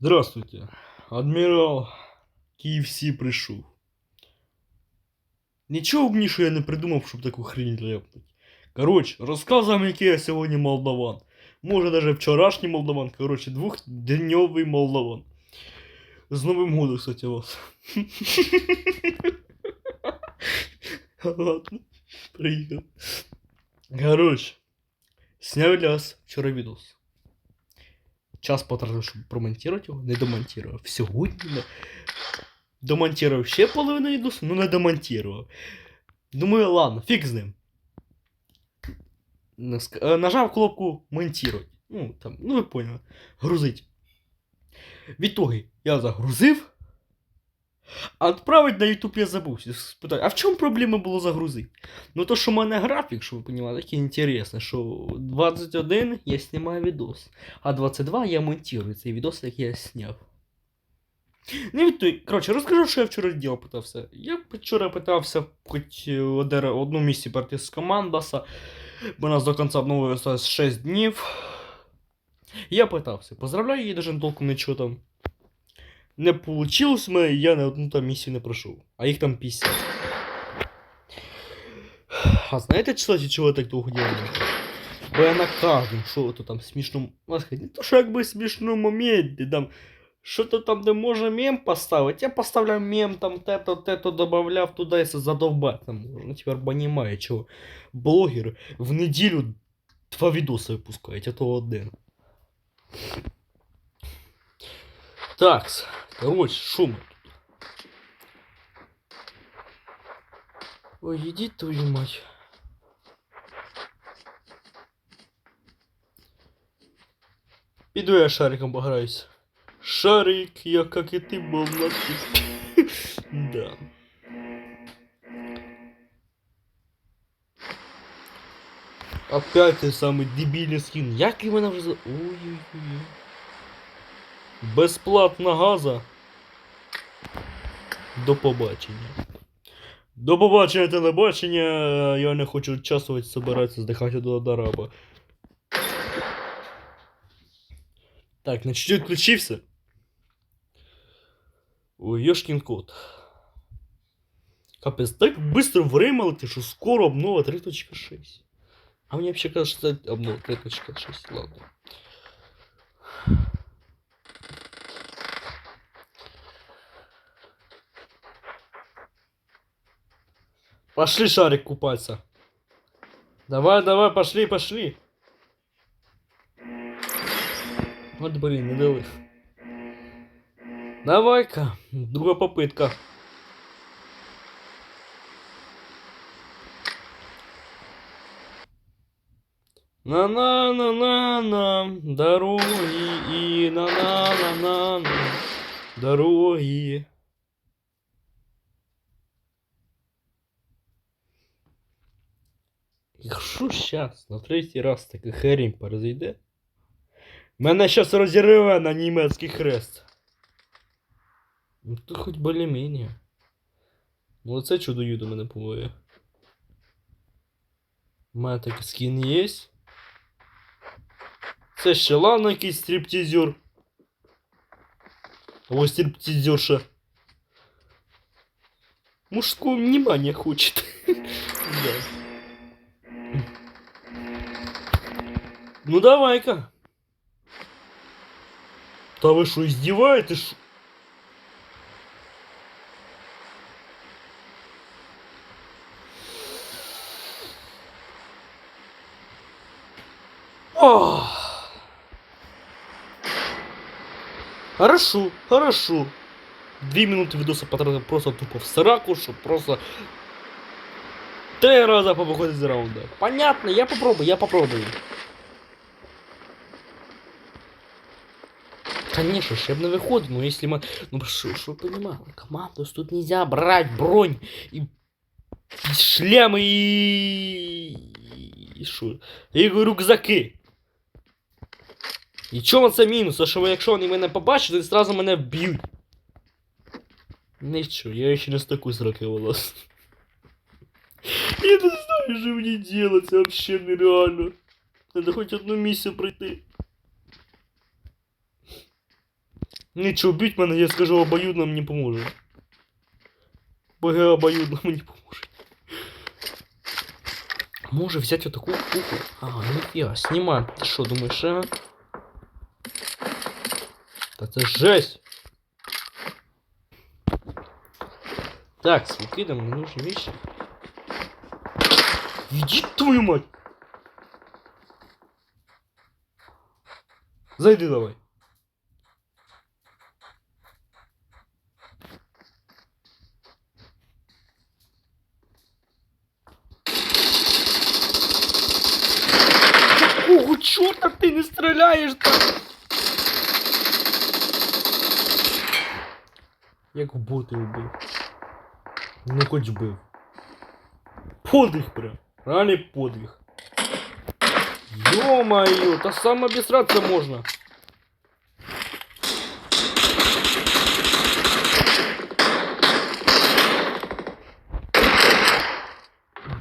Здравствуйте, адмірал KFC прийшов. Нічого умніше я не придумав, щоб таку хрень ляпнуть. Коротше, розказуємо, який я сьогодні молдаван. Може, даже вчорашній молдаван, коротше, двохденьовий молдаван. З Новим годом, кстати, вас. Ладно, приїхав. Коротше, сняв для вас вчора відос. Час потратив, щоб промонтувати його, не домонтував. Сьогодні не... домонтував ще половину відосу, ну не домонтував. Думаю, ладно, фіг з ним. Е, Нажав кнопку монтувати. Ну, там, ну ви поняли. Грузить. В итоге я загрузив. А відправити на YouTube я забувся. Спитаю, а в чому проблема було загрузити? Ну то, що в мене графік, що ви розумієте, такий інтересний, що 21 я знімаю відос, а 22 я монтую цей відос, який я зняв. Ну, і той, коротше, розкажу, що я вчора діло питався. Я вчора питався хоч е, одну місію пройти з командаса, у нас до кінця обнови 6 днів. Я питався, поздравляю, її даже толком нічого там не получилось в мене, я на одну там місію не пройшов. А їх там 50. А знаєте, кстати, чого я так довго делаю? Бо я на кожному, що то там смішному. можна сказати, Не то, що якби смішному моменті, там. Що-то там, де можна мем поставити, я поставляю мем, там те-то, те-то добавляв туди, якщо задовбати там можна. Тепер понімаю, чого блогер в неділю два відоси випускають, а то один. Такс. Короче, шум. Ой, иди твою мать. Піду я шариком пограюсь. Шарик, я как и ты был на Да. Опять ты самый дебильный скин. Як вже за... Ой-ой-ой. Безплатна газа. До побачення. До побачення телебачення. Я не хочу участвувати, собиратися здихати до Дараба. Так, значить відключився. Ой, Йошкін кот. Капець, так быстро время що скоро обнова 3.6. А мені що це обнова 3.6, ладно. Пошли, шарик, купаться. Давай, давай, пошли, пошли. Вот, блин, не дали. Давай-ка, друга попытка. На-на-на-на-на, дороги и на-на-на-на-на, дороги. Якщо щас на третій раз таки херінь перезайде, мене щас розірве на німецький хрест. Ну то хоч более-менее. Ну оце чудо юдо мене помоє. У мене такий скін є. Це ще ладно якийсь стриптизер. Або стриптизерша. Мужского внимания хочет. Да. Ну давай-ка. Да вы что, издеваетесь? Ох. Хорошо, хорошо. Две минуты видоса потратил просто тупо в сраку, чтобы просто три раза повыходить из раунда. Понятно, я попробую, я попробую. Конечно, ще б не виходить, но если мы... Ну, что, что понимал, команду тут нельзя брать бронь и, и шлемы и... И що? І рюкзаки. І чому це мінус? А що якщо вони мене побачать, то зразу мене вб'ють. Нічого, я ще не з такої сроки волос. Я не знаю, що мені делать, це вообще нереально. Надо хоч одну місію пройти. Нічого бить мене, я скажу, обоюдно мені поможе. БГ обоюдно мені поможе. Може взяти отаку кухню. А, ніфіга, знімаємо. Ти що, думаєш, а? Та це жесть. Так, выкидываем ненужные вещи. Иди твою мать! Зайди давай. Не стреляешь-то? Як в боти вбив. Ну хоч бив. Подвиг прям. Реальний подвиг. Ё-моё, та сам обісратися можна.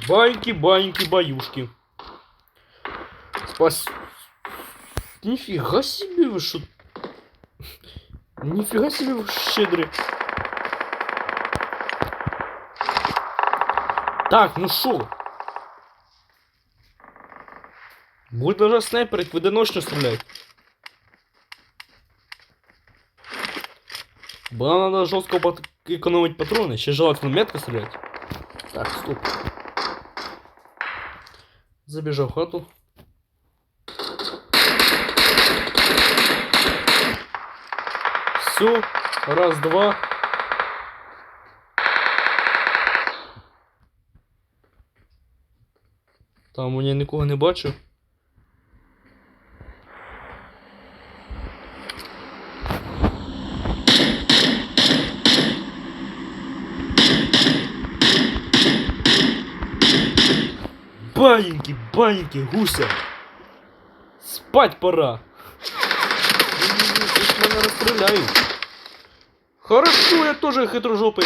Баньки, баньки, баюшки. Спас... Нифига себе вы шо... Нифига себе вы щедрые. Так, ну шо? Будет даже снайперить, в одиночную стрелять. Было надо жестко пат- экономить патроны, еще желательно метко стрелять. Так, стоп. Забежал в хату. Все, раз, два. Там у я нікого не бачу. Баненьки, баненьки, гуся. Спать пора. Ні-ні-ні, ти ж мене розстріляють. Хорошо, я тоже хитрожопий.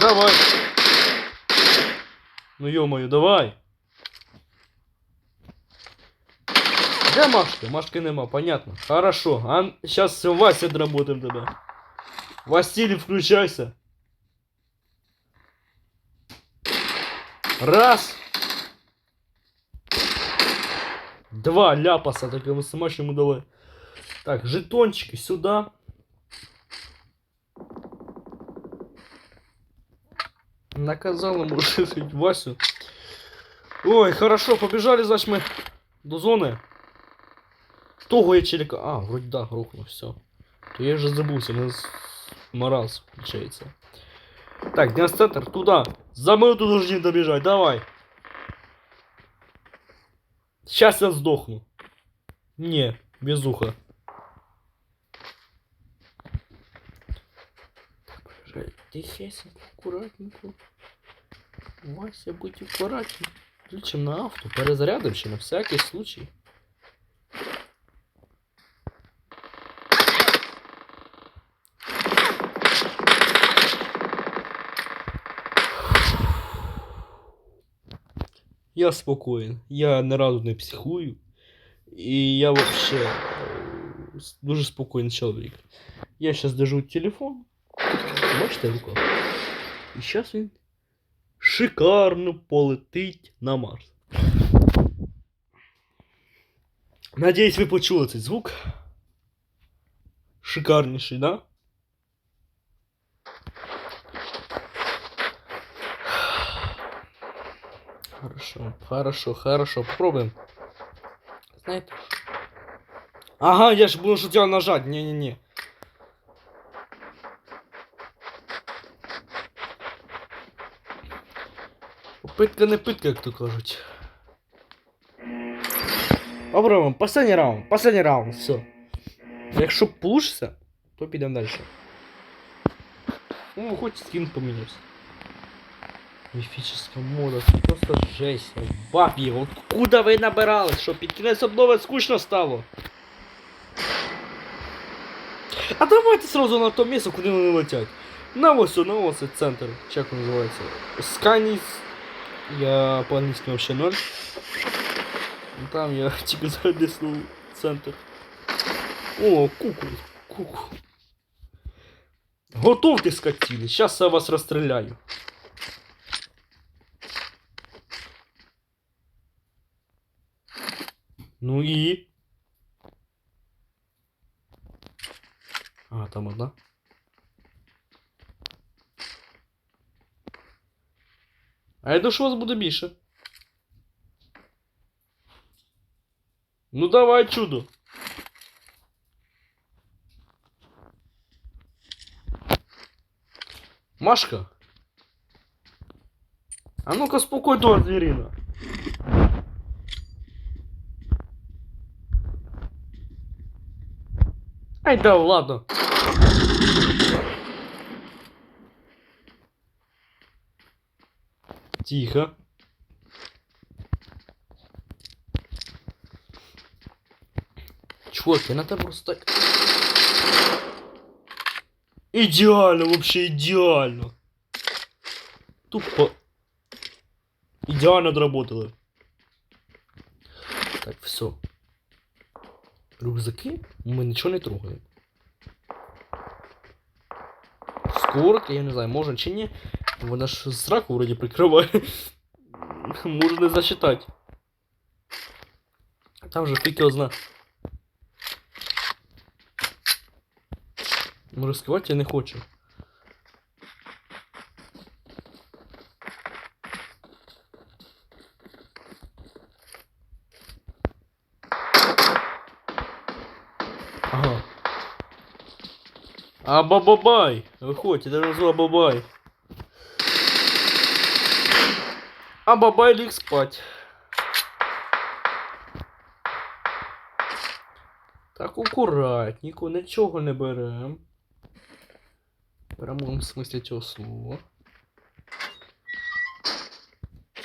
Давай. Ну ё-моё, давай. Где Машка? Машки нема, понятно. Хорошо. А сейчас Вася отработаем тогда. Василий, включайся. Раз. Два ляпаса, так мы сама ему дали. Так, жетончики сюда. Наказал ему решить Васю. Ой, хорошо, побежали, значит, мы до зоны. Того я челика. А, вроде да, рухнул, все. То я уже забылся, у нас мораз включается. Так, центр туда. За минуту должны добежать, давай. Сейчас я сдохну. Не, без уха. Тихесенько, аккуратненько. Вася, будь аккуратней. Включим на авто, перезарядим ще на всякий случай. Я спокоен. Я ни разу не психую. І я вообще е, с- дуже спокійний чоловік. Я сейчас держу телефон. Бачите руку? І зараз він шикарно полетить на Марс. Надіюсь, ви почули цей звук. Шикарніший, да? Хорошо, хорошо, хорошо. Попробуем. Знаете? Ага, я же буду хотел нажать. Не-не-не. Попытка не пытка, як то кажуть. Попробуємо. Последній раунд. Последній раунд. Все. Якщо получится, то підемо далі. Ну, хоч скин помінявся. Міфічна мода, це просто жесть. Бабі, откуда ви набирали? Що під кінець обнови скучно стало? А давайте сразу на то місце, куди вони летять. На ось, на ось центр. Як називається? Сканіс. Я по-англійськи вообще ноль. Ну, Там я тільки задіснув центр. О, куку, куку. Готовте скотіни, зараз я вас розстріляю. Ну і. А, там одна. А я думаю, що вас буде більше. Ну давай, чудо. Машка. А ну-ка спокой твоя зверина. Ай да ладно. Тихо. Чувак, я на тебе просто так. Идеально, вообще идеально. Тупо. Идеально отработали. Так, все. Рюкзаки ми нічого не трогаємо. Скорка, я не знаю, може чи ні. Вона ж сраку вроді прикриває. Може не. Там же фиг його зна. Може скивати я не хочу. А бабабай! Виходь, я назвала бабай. А бабай ліг спать. Так, акуратненько, нічого не берем. В смысле цього слова.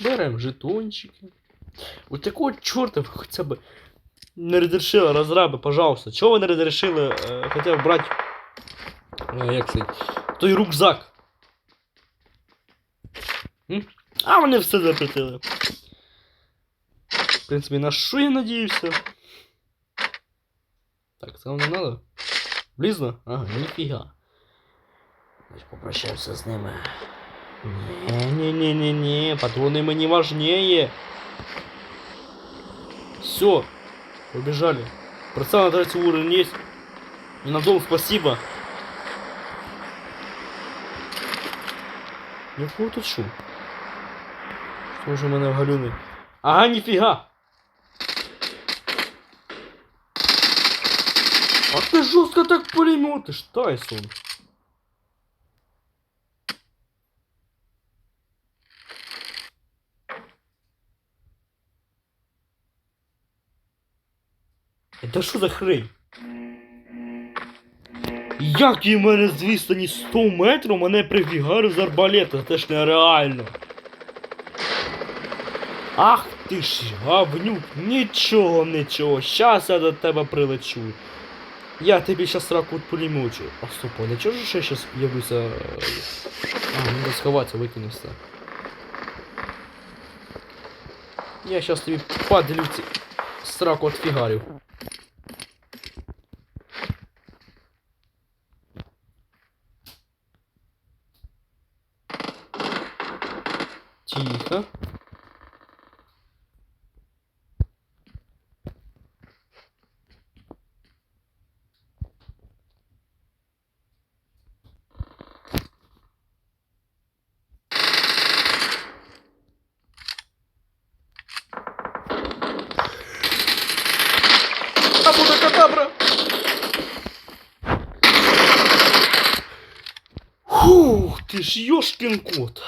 Берем жетончики. Вот такого чорта ви хоча б не разрешили, розраби, пожалуйста. Чого ви не разрешили е, хоча б брати е, як це, той рюкзак? М? А вони все запретили. В принципі, на що я надіюся? Так, це вам не надо? Близно? Ага, ніфіга. Значить, попрощався з ними. Не-не-не-не-не, патроны мені важнее. Все, побежали. Процент на третий уровень есть. И на дом спасибо. Якого тут шум? Що мене в галюни? Ага, ніфіга! А ти жорстко так пулеметиш, Тайсон. Это що за хрень? Як і мене з відстані 100 метрів мене прифігарив з арбалета, це ж нереально. Ах ти ж гавнюк, нічого, нічого, щас я до тебе прилечу. Я тобі щас раку пулемечу. А стоп, а нічого ж я щас явлюся. е, А, надо сховатися, викинувся. Я щас тобі падлю ці сраку от Ты ж ёшкин кот.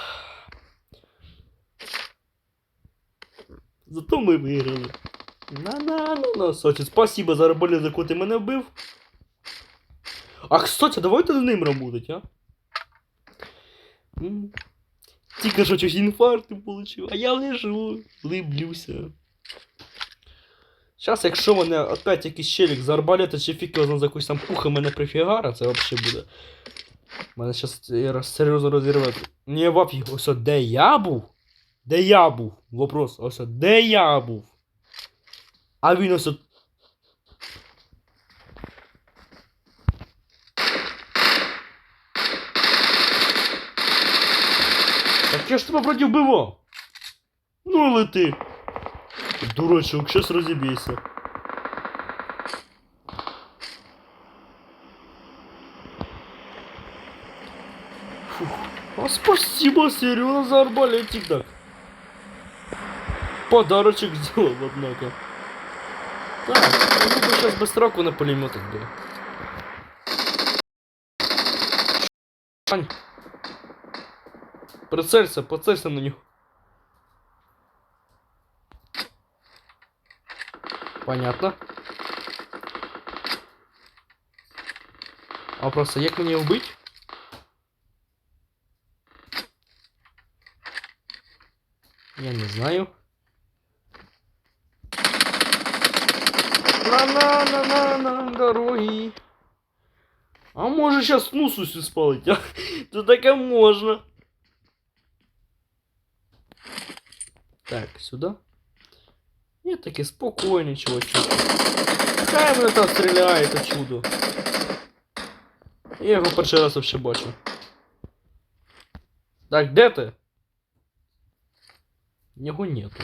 Зато ми виграли. На-на-на-на, Сочі, спасибо за арбалет, за ти мене вбив. А, кстати, давайте з ним работать, а? Тільки що чуть інфаркт получив, а я лежу, либлюся. Зараз, якщо мене опять якийсь челік з арбалета чи фіг за якусь там пуха мене прифігара, це взагалі буде. Мене зараз серйозно розірвати. Не вапі, ось де я був? Де я був? Вопрос, ось де я був? А він ось. Так я ж тебе вроді вбивав. Ну лети. Дурачок, щас розібійся. А спасибо, Серега, за арбалетик так. Подарочек сделал, однако. Так, я бы сейчас бы сроку на пулеметах был. Ань. Прицелься, поцелься на нього. Понятно. А просто як мені його Я не знаю. На-на-на-на-на дороги. А може сейчас нусусю спалить, а? То таке можна. Так, сюда. Нет, таки спокойно, чувачок. Хай мене там стріляє, то чудо. Я його перший раз вообще бачу. Так, де ти? Його нету.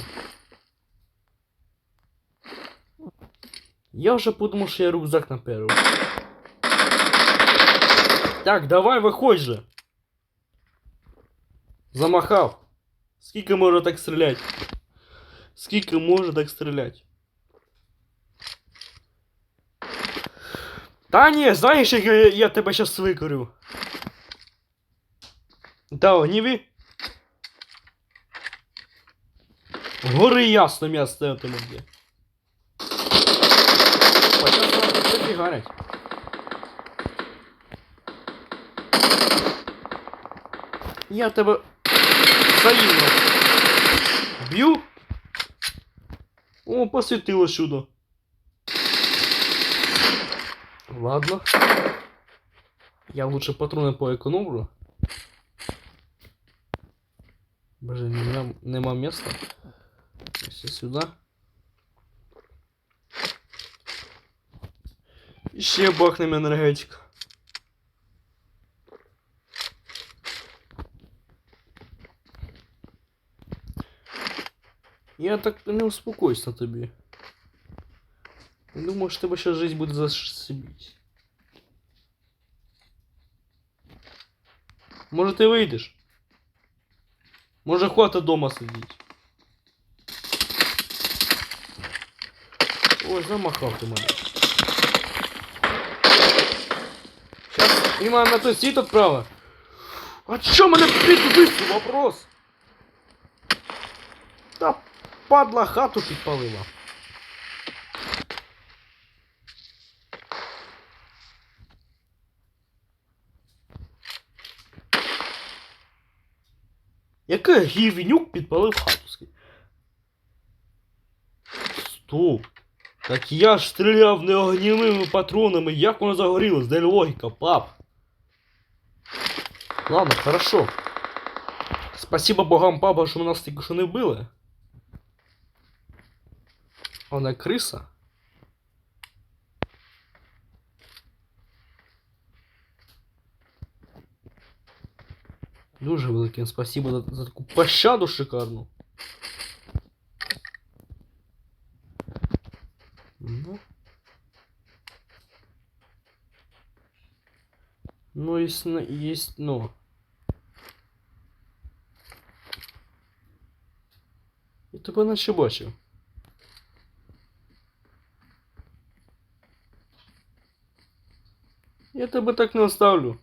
Я вже подумав, що я рюкзак наперив. Так, давай виходь же. Замахав. Скільки може так стріляти? Скільки може так стріляти? Та ні, знаєш, як я, я тебе щас викорю. Та огніві. Гори ясно м'ясо тебе є. Почав сразу прибігарять. Я тебе взаимно б'ю. О, посвітило чудо. Ладно. Я лучше патрони поекономлю. Боже, нема, нема места. Если сюда. Ще бахнем енергетик. Я так не успокоюсь на тобі. Я думаю, що тебе сейчас жизнь буде зашибіть. Може ти вийдеш? Може хватить дома сидіти. Ой, замахав ти мене. Сейчас Іма на той світ відправа. А чо мене підвисив вопрос? Та падла хату підпалила. Який гівнюк підпалив хату? Стоп. Так я ж стріляв не огнівими патронами, як воно загорілось? Де логіка, пап? Ладно, хорошо. Спасибо богам, папа, що нас тільки що не вбили. Вона криса. Дуже велике спасибо за, за таку пощаду шикарну. Ну, есть, есть, но. Я тебе наче бачив. Я тебе так не оставлю.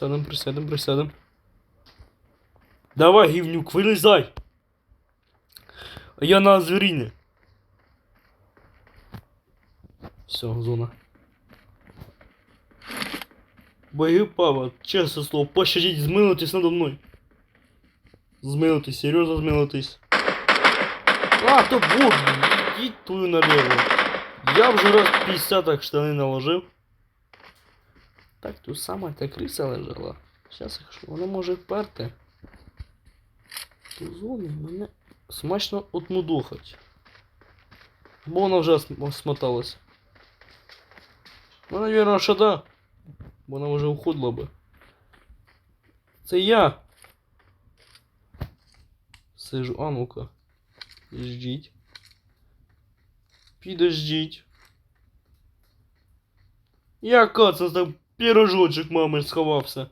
Присядем, присядем, присядем. Давай, гівнюк, вилізай. А Я на звіріні. Все, зона. Боги пава, чесне слово, пощадіть, змилитись надо мною. Змилитись, серйозно змилитись. А, то бог, йдіть твою налево. Я вже раз 50 так штани наложив. Так, тут сама та криса лежала. Зараз, якщо вона може вперти. Ту зону мене смачно отмудохать. Бо вона вже см- смоталась. Ну, наверное, що да. Бо вона вже уходила би. Це я. Сижу, а ну-ка. Ждіть. Підождіть. Яка це там пірожочок мами сховався?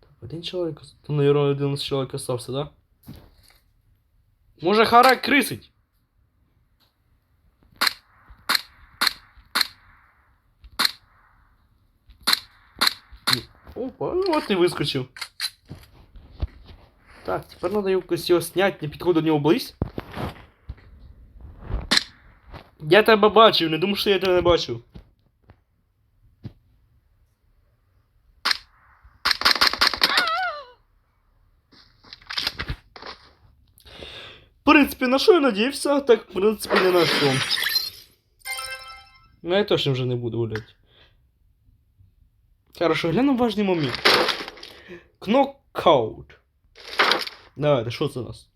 Так, один чоловік. То, наверное, один чоловік остався, да? Може харак крисить? Опа, ну вот и выскочил. Так, теперь надо якось його снять, не підходь до нього близь. Я тебе бачив, не думав, що я тебе не бачив. принципі, на що я надіявся, так в принципі не на що. Ну я точно вже не буду гуляти. Хорошо, гляну важний момент. Кнокаут. Давайте, що це у нас?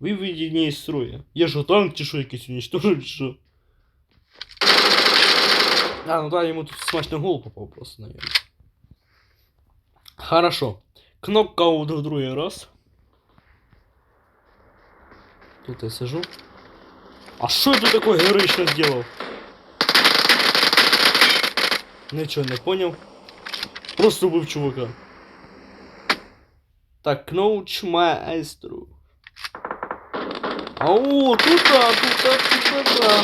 Виведення із строя. Я що, танк чи що якийсь уничтожив, чи що? А, ну да, ему тут смачно в голову попал просто, наверное. Хорошо. Кнопкаут в другой раз. Тут я сижу. А что это такое героично сделал? Ничего не понял. Просто убив чувака. Так, кноуч маестру. Ау, тут да, тут да, тут да.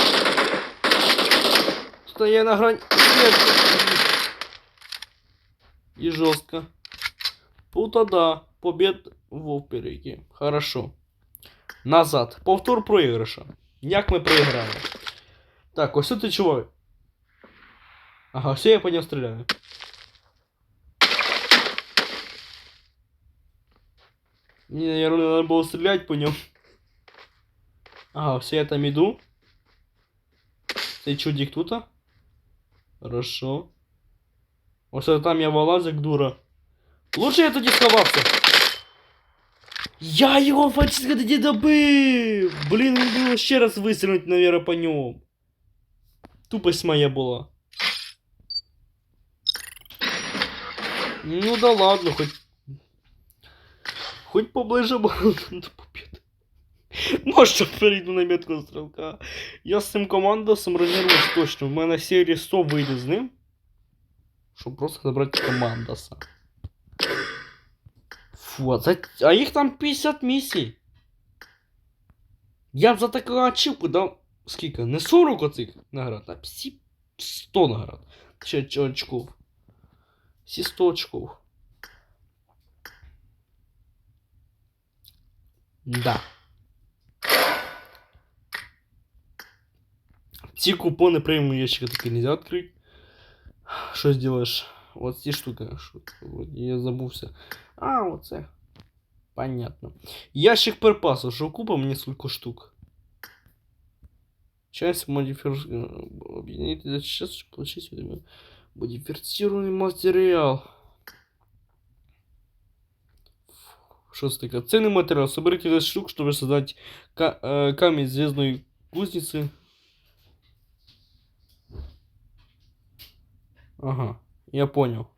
Тут я на смерти. И жестко. Тут да, побед в опереті. Хорошо. Назад. Повтор проіграша. Як ми проіграли? Так, ось тут чувак. Ага, все, я по нему стреляю. Мне, наверное, надо было стрелять по нему. Ага, все, я там иду. Ты чудик тут? а? Хорошо. Ось там я вилазь, як дура. Лучше я тоді сховався. Я його фактично тоді добив! Блін, мені було ще раз вистрілити, наверное, по ньому. Тупость моя була. Ну да ладно, хоть... Хоть поближе було до побіди. Може перейду на метку стрілка. Я з цим командосом розірвусь точно. В мене серія 100 вийде з ним. Щоб просто забрати командоса. Фу, а, за... а їх там 50 місій. Я б за таку ачівку дав. Скільки? Не 40 оцих наград, а всі 100 наград. Ще ч- очков. Всі 100 очков. Да. Ці купони преміум ящика таки нельзя открыть. Що сделаешь? Вот ці штуки. Я забувся. А, оце. Понятно. Ящик перпасу. Що купа мені сколько штук? Часть модифер... Объединить за сейчас, получить. Модифицированный материал. Что такое? Ценный материал. Соберите 10 штук, чтобы создать э, камень звездной кузницы. Ага, я понял.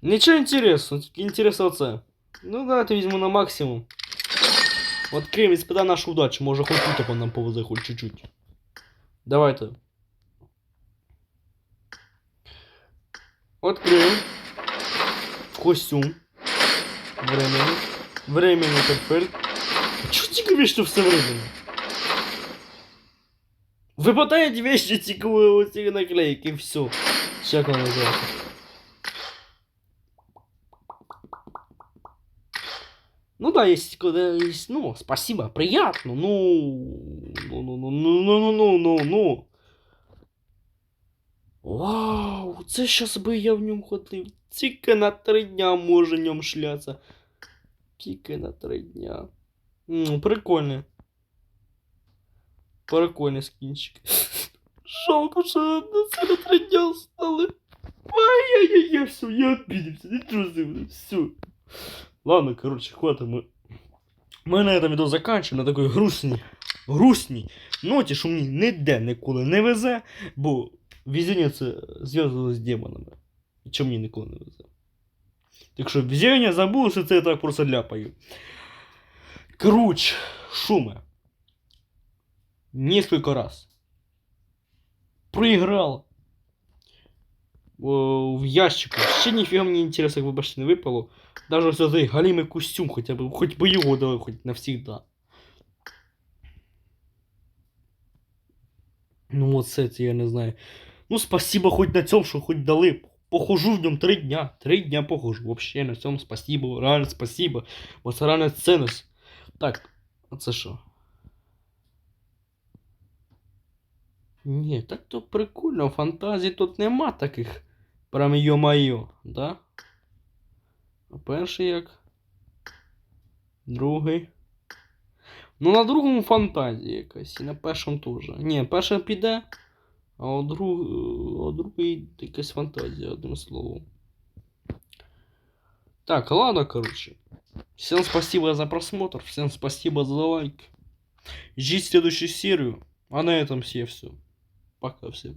Ничего интересного, интересоваться. Ну да, это, видимо, на максимум. Вот крем испыта нашу удачу, может хоть тут нам повезе хоть чуть-чуть. Давайте. Открыл. В костюм. Временно. Временно, Терфель. Чего ты говоришь, что все временно? Выпадает вещи тільки вот эти наклейки, все. Как она называется? Ну да, есть, когда есть, ну, спасибо, приятно, ну, ну, ну, ну, ну, ну, ну, ну, ну. Вау, це щас би я в ньому ходив. Тільки на три дня може в ньому шлятися. Тільки на три дня. Ну, прикольний. Прикольний скінчик. Жалко, що на це на три дня стали. Ай-яй-яй, все, я обиделся, не трусив, все. Ладно, короче, хватит мы. Мы на этом відео заканчиваем на такой грустній, грустній ноті, що мені ніде ніколи не везе, бо везіння це зв'язано з демонами. І чому мені ніколи не везе. Так що везіння забув, що це я так просто ляпаю. Короче, шуме. несколько раз. Проиграл. В ящику. Вообще нифига мне интереса, как бы башни выпало. Даже вот этот галимый костюм хотя бы. Хоть бы его давай хоть навсегда. Ну вот с этим я не знаю. Ну спасибо хоть на цьому, что хоть дали. Похожу в ньому три дня. Три дня похожу. Вообще на цьому спасибо. Реально спасибо. Вот реально ценность. Так, а це що? Ні, так то прикольно. Фантазій тут нема таких. Прям йо-майо, да? А перший як? Другий. Ну, на другому фантазія якась. І на першому теж. Ні, перша піде, а у, друг... а другий якась фантазія, одним словом. Так, ладно, короче. Всем спасибо за просмотр, всем спасибо за лайк. Ждите следующую серию. А на этом все все. pakāpsim.